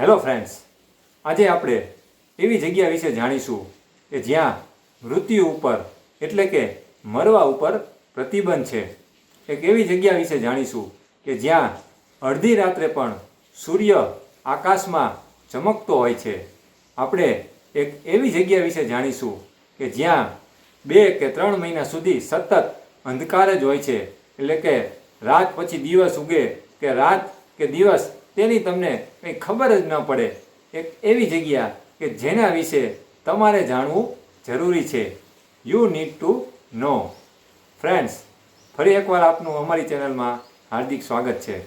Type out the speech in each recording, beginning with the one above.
Hello friends આજે આપણે એવી જગ્યા વિશે જાણીશું કે જ્યાં મૃત્યુ ઉપર, એટલે કે મરવા ઉપર પ્રતિબંધ છે. એક એવી જગ્યા વિશે જાણીશું કે જ્યાં અડધી રાત્રે પણ સૂર્ય આકાશમાં ચમકતો હોય છે. આપણે એક એવી જગ્યા વિશે જાણીશું કે જ્યાં બે કે ત્રણ મહિના સુધી સતત અંધકાર જ હોય છે. એટલે કે રાત પછી દિવસ ઉગે કે રાત કે દિવસ તેની તમને કંઈ ખબર જ ન પડે. એક એવી જગ્યા કે જેના વિશે તમારે જાણવું જરૂરી છે. You need to know friends ફરી એકવાર આપનું અમારી ચેનલમાં હાર્દિક સ્વાગત છે.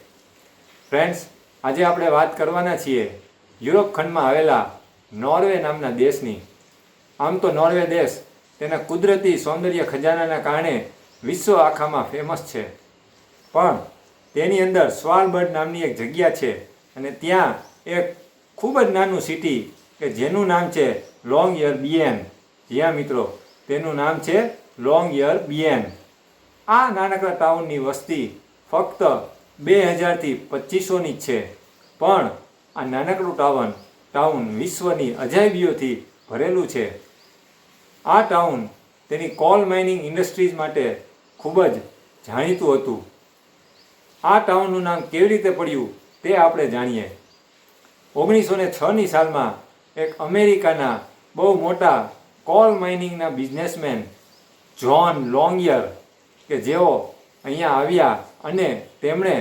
ફ્રેન્ડ્સ આજે આપણે વાત કરવાના છીએ યુરોપ ખંડમાં આવેલા નોર્વે નામના દેશની. આમ તો નોર્વે દેશ તેના કુદરતી સૌંદર્ય ખજાનાના કારણે વિશ્વ આખામાં ફેમસ છે. પણ તેની અંદર સ્વાલબર્ડ નામની એક જગ્યા છે અને ત્યાં એક ખૂબ જ નાનું સિટી કે જેનું નામ છે લોંગ યર બીએન જ્યાં મિત્રો, તેનું નામ છે લોંગ યર બીએન આ નાનકડા ટાઉનની વસ્તી ફક્ત બે હજારથી પચીસોની છે. પણ આ નાનકડું ટાઉન ટાઉન વિશ્વની અજાયબીઓથી ભરેલું છે. આ ટાઉન તેની કોલ માઇનિંગ ઇન્ડસ્ટ્રીઝ માટે ખૂબ જ જાણીતું હતું. આ ટાઉનનું નામ કેવી રીતે પડ્યું તે આપણે જાણીએ. ઓગણીસો ને છની સાલમાં એક અમેરિકાના બહુ મોટા કોલ માઇનિંગના બિઝનેસમેન જ્હોન લોંગયર કે જેઓ અહીંયા આવ્યા અને તેમણે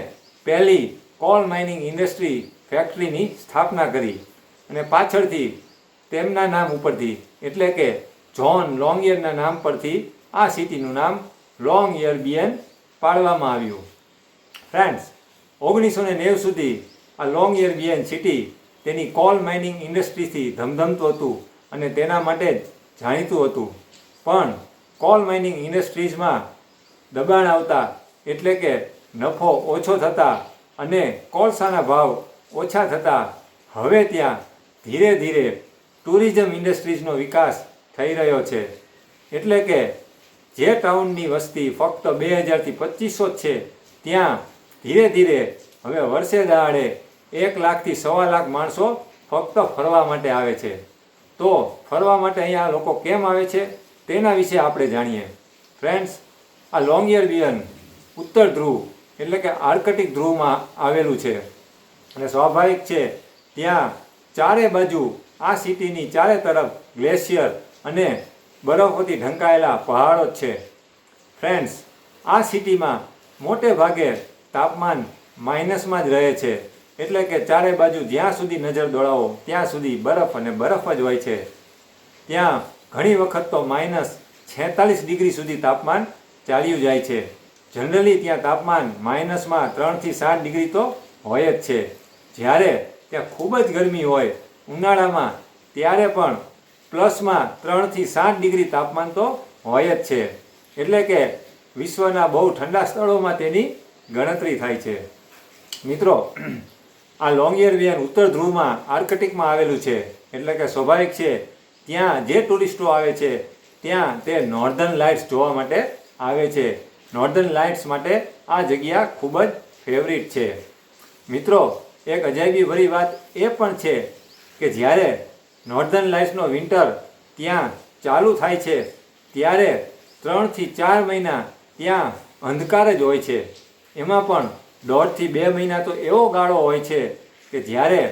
પહેલી કોલ માઇનિંગ ઇન્ડસ્ટ્રી ફેક્ટરીની સ્થાપના કરી અને પાછળથી તેમના નામ ઉપરથી એટલે કે જ્હોન લોંગયરના નામ પરથી આ સિટીનું નામ લોંગ યર બિયન પાડવામાં આવ્યું. ફ્રેન્ડ્સ ઓગણીસો ને નેવું સુધી આ લોંગ યર બિયન સિટી તેની કોલ માઇનિંગ ઇન્ડસ્ટ્રીથી ધમધમતું હતું અને તેના માટે જ જાણીતું હતું. પણ કોલ માઇનિંગ ઇન્ડસ્ટ્રીઝમાં દબાણ આવતા એટલે કે નફો ઓછો થતા અને કોલસાના ભાવ ઓછા થતા હવે ત્યાં ધીરે ધીરે ટુરિઝમ ઇન્ડસ્ટ્રીઝનો વિકાસ થઈ રહ્યો છે. એટલે કે જે ટાઉનની વસ્તી ફક્ત બે હજારથી પચીસો છે, ત્યાં ધીરે ધીરે, હવે વર્ષે દાડે એક લાખથી સવા લાખ માણસો ફક્ત ફરવા માટે આવે છે. તો ફરવા માટે અહીંયા લોકો કેમ આવે છે? તેના વિશે આપણે જાણીએ. ફ્રેન્ડ્સ આ લોંગિયર બિયન ઉત્તર ધ્રુવ, એટલે કે આર્કટિક ધ્રુવમાં આવેલું છે. અને સ્વાભાવિક છે, ત્યાં ચારે બાજુ આ સિટીની ચારે તરફ ગ્લેશિયર અને બરફોથી ઢંકાયેલા પહાડો છે. ફ્રેન્ડ્સ આ સિટીમાં મોટે ભાગે તાપમાન માઇનસમાં જ રહે છે. એટલે કે ચારે બાજુ જ્યાં સુધી નજર દોડાવો, ત્યાં સુધી બરફ અને બરફ જ હોય છે. ત્યાં ઘણી વખત તો માઇનસ છેતાલીસ ડિગ્રી સુધી તાપમાન ચાલ્યું જાય છે. જનરલી ત્યાં તાપમાન માઇનસમાં ત્રણથી સાત ડિગ્રી તો હોય જ છે. જ્યારે ત્યાં ખૂબ જ ગરમી હોય, ઉનાળામાં ત્યારે પણ પ્લસમાં ત્રણથી સાત ડિગ્રી તાપમાન તો હોય જ છે. એટલે કે વિશ્વના બહુ ઠંડા સ્થળોમાં તેની ગણતરી થાય છે. મિત્રો, આ લોંગિયર વિયન ઉત્તર ધ્રુવમાં આર્કટિકમાં આવેલું છે. એટલે કે સ્વાભાવિક છે, ત્યાં જે ટુરિસ્ટો આવે છે, ત્યાં તે નોર્ધન લાઇટ્સ જોવા માટે આવે છે. નોર્ધન લાઇટ્સ માટે આ જગ્યા ખૂબ જ ફેવરિટ છે. મિત્રો, એક અજાયબી ભરી વાત એ પણ છે કે જ્યારે નોર્ધન લાઇટ્સનો વિન્ટર ત્યાં ચાલુ થાય છે, ત્યારે ત્રણથી ચાર મહિના ત્યાં અંધકાર જ હોય છે. એમાં પણ દોઢથી બે મહિના તો એવો ગાળો હોય છે કે જ્યારે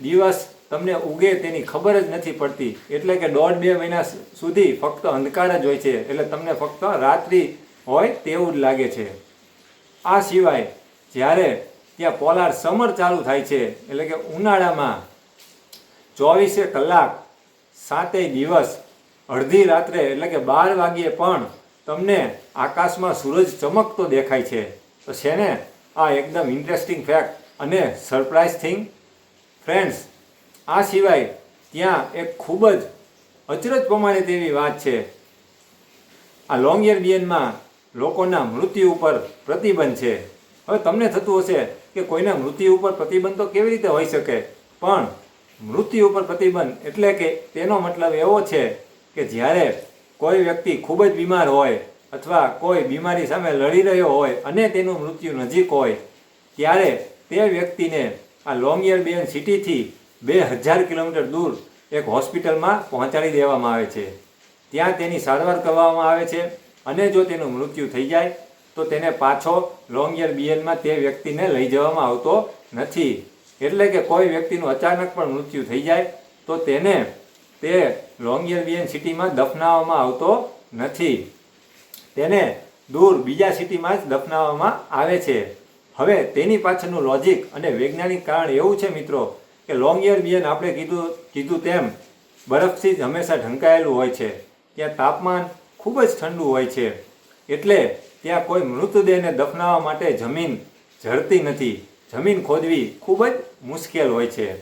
દિવસ તમને ઉગે તેની ખબર જ નથી પડતી. એટલે કે દોઢ બે મહિના સુધી ફક્ત અંધકાર જ હોય છે. એટલે તમને ફક્ત રાત્રિ હોય તેવું જ લાગે છે. આ સિવાય જ્યારે ત્યાં પોલાર સમર ચાલુ થાય છે, એટલે કે ઉનાળામાં ચોવીસે કલાક સાતેય દિવસ અડધી રાત્રે, એટલે કે બાર વાગ્યે પણ તમને આકાશમાં સૂરજ ચમકતો દેખાય છે. તો છે ને, આ એકદમ ઇન્ટરેસ્ટિંગ ફેક્ટ અને સરપ્રાઇઝ થિંગ ફ્રેન્ડ્સ આ સિવાય ત્યાં એક ખૂબ જ અચરજ પ્રમાણે તેવી વાત છે. આ લોંગિયર બિયનમાં લોકોના મૃત્યુ ઉપર પ્રતિબંધ છે. હવે તમને થતું હશે કે કોઈના મૃત્યુ ઉપર પ્રતિબંધ તો કેવી રીતે હોઈ શકે? પણ મૃત્યુ ઉપર પ્રતિબંધ એટલે કે તેનો મતલબ એવો છે કે જ્યારે કોઈ વ્યક્તિ ખૂબ જ બીમાર હોય અથવા કોઈ બીમારી સામે લડી રહ્યો હોય અને તેનું મૃત્યુ નજીક હોય, ત્યારે તે વ્યક્તિને આ લોંગિયર બેન સિટીથી બે હજાર કિલોમીટર દૂર એક હોસ્પિટલમાં પહોંચાડી દેવામાં આવે છે. ત્યાં તેની સારવાર કરવામાં આવે છે અને જો તેનું મૃત્યુ થઈ જાય, તો તેને પાછો લોંગિયર બિયનમાં તે વ્યક્તિને લઈ જવામાં આવતો નથી. એટલે કે કોઈ વ્યક્તિનું અચાનક પણ મૃત્યુ થઈ જાય, તો તેને તે લોંગિયર બિયન સિટીમાં દફનાવવામાં આવતો નથી. તેને દૂર બીજા સિટીમાં જ દફનાવવામાં આવે છે. હવે તેની પાછળનું લોજિક અને વૈજ્ઞાનિક કારણ એવું છે મિત્રો કે લોંગ યર બિયન આપણે કીધું કીધું તેમ બરફથી જ હંમેશા ઢંકાયેલું હોય છે. ત્યાં તાપમાન ખૂબ જ ઠંડુ હોય છે. એટલે ત્યાં કોઈ મૃતદેહને દફનાવવા માટે જમીન ઝરતી નથી. જમીન ખોદવી ખૂબ જ મુશ્કેલ હોય છે.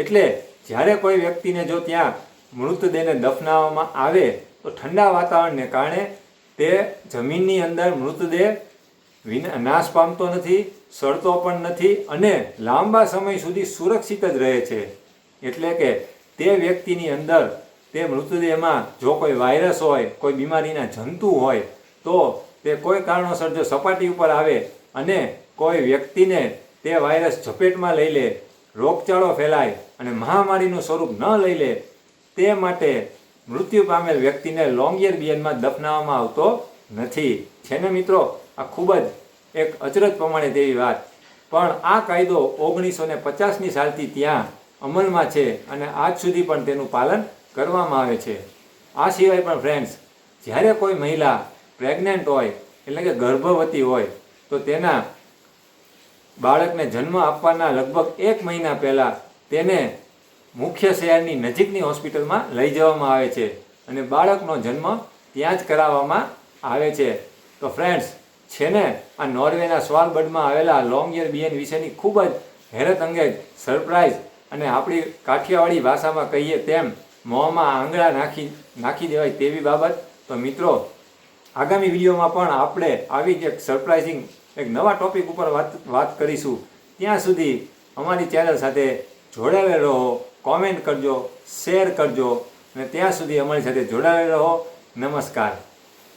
એટલે જ્યારે કોઈ વ્યક્તિને જો ત્યાં મૃતદેહને દફનાવવામાં આવે, તો ઠંડા વાતાવરણને કારણે તે જમીનની અંદર મૃતદેહ નાશ પામતો નથી, સડતો પણ નથી અને લાંબા સમય સુધી સુરક્ષિત જ રહે છે. એટલે કે તે વ્યક્તિની અંદર તે મૃતદેહમાં જો કોઈ વાયરસ હોય, કોઈ બીમારીના જંતુ હોય, તો તે કોઈ કારણોસર જો સપાટી ઉપર આવે અને કોઈ વ્યક્તિને તે વાયરસ ઝપેટમાં લઈ લે, રોગચાળો ફેલાય અને મહામારીનું સ્વરૂપ ન લઈ લે, તે માટે મૃત્યુ પામેલ વ્યક્તિને લોંગિયર બિયનમાં દફનાવવામાં આવતો નથી. છે ને મિત્રો, આ ખૂબ જ એક અચરજ પ્રમાણે તેવી વાત. પણ આ કાયદો ઓગણીસો ને પચાસની સાલથી ત્યાં અમલમાં છે અને આજ સુધી પણ તેનું પાલન કરવામાં આવે છે. આ સિવાય પણ ફ્રેન્ડ્સ જ્યારે કોઈ મહિલા પ્રેગ્નન્ટ હોય, એટલે કે ગર્ભવતી હોય, તો તેના બાળકને જન્મ આપવાના લગભગ એક મહિના પહેલાં તેને મુખ્ય શહેરની નજીકની હોસ્પિટલમાં લઈ જવામાં આવે છે અને બાળકનો જન્મ ત્યાં જ કરાવવામાં આવે છે. તો ફ્રેન્ડ્સ છે ને આ નોર્વેના સ્વાલબર્ડમાં આવેલા લોંગ યર બિયન વિશેની ખૂબ જ હેરત અંગેજ સરપ્રાઈઝ અને આપણી કાઠિયાવાડી ભાષામાં કહીએ તેમ મોંમાં આંગળા નાખી નાખી દેવાય તેવી બાબત. તો મિત્રો, આગામી વિડીયોમાં પણ આપણે આવી જ એક સરપ્રાઇઝિંગ એક નવા ટોપિક ઉપર વાત વાત કરીશું. ત્યાં સુધી અમારી ચેનલ સાથે જોડાયેલા રહો. કોમેન્ટ કરજો શેર કરજો અને ત્યાં સુધી અમારી સાથે જોડાયેલા રહો. નમસ્કાર.